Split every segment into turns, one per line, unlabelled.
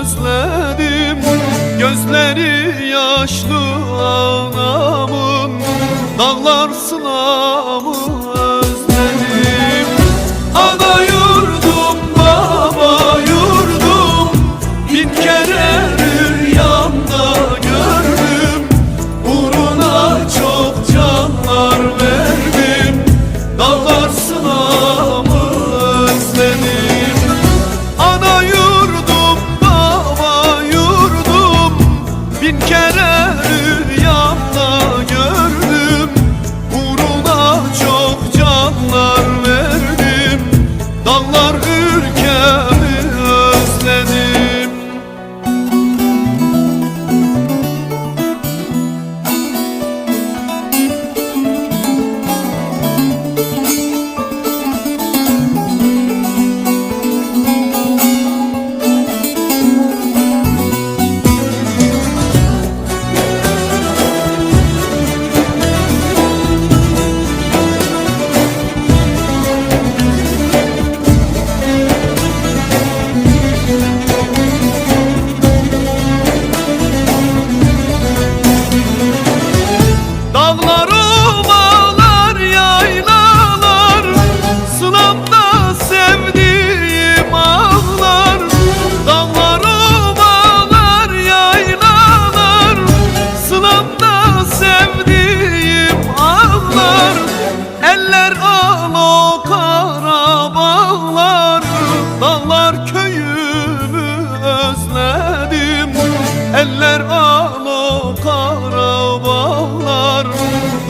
özledim. Gözleri yaşlı anamın Dağlar sınavı özledim. Ana yurdum baba yurdum. Bin kere rüyamda gördüm. Uğruna çok canlar verdim. Dağlar sınavı kere rüyamda gördüm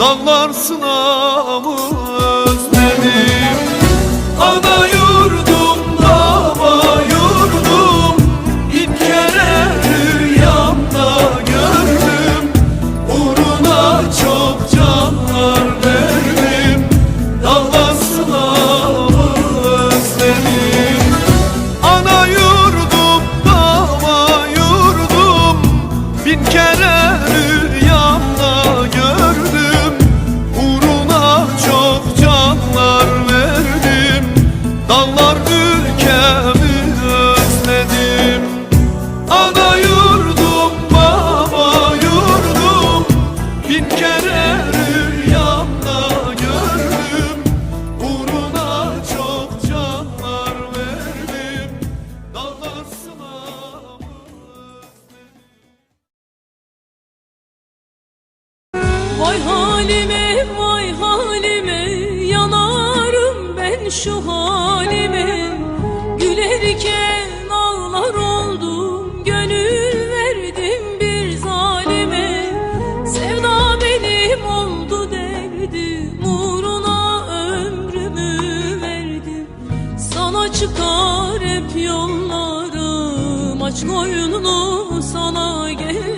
Dağlar sınavı
Vay halime vay halime yanarım ben şu halime. Gülerken ağlar oldum gönül verdim bir zalime. Sevda benim oldu derdim uğruna ömrümü verdim. Sana çıkar hep yollarım aç koynunu sana geldim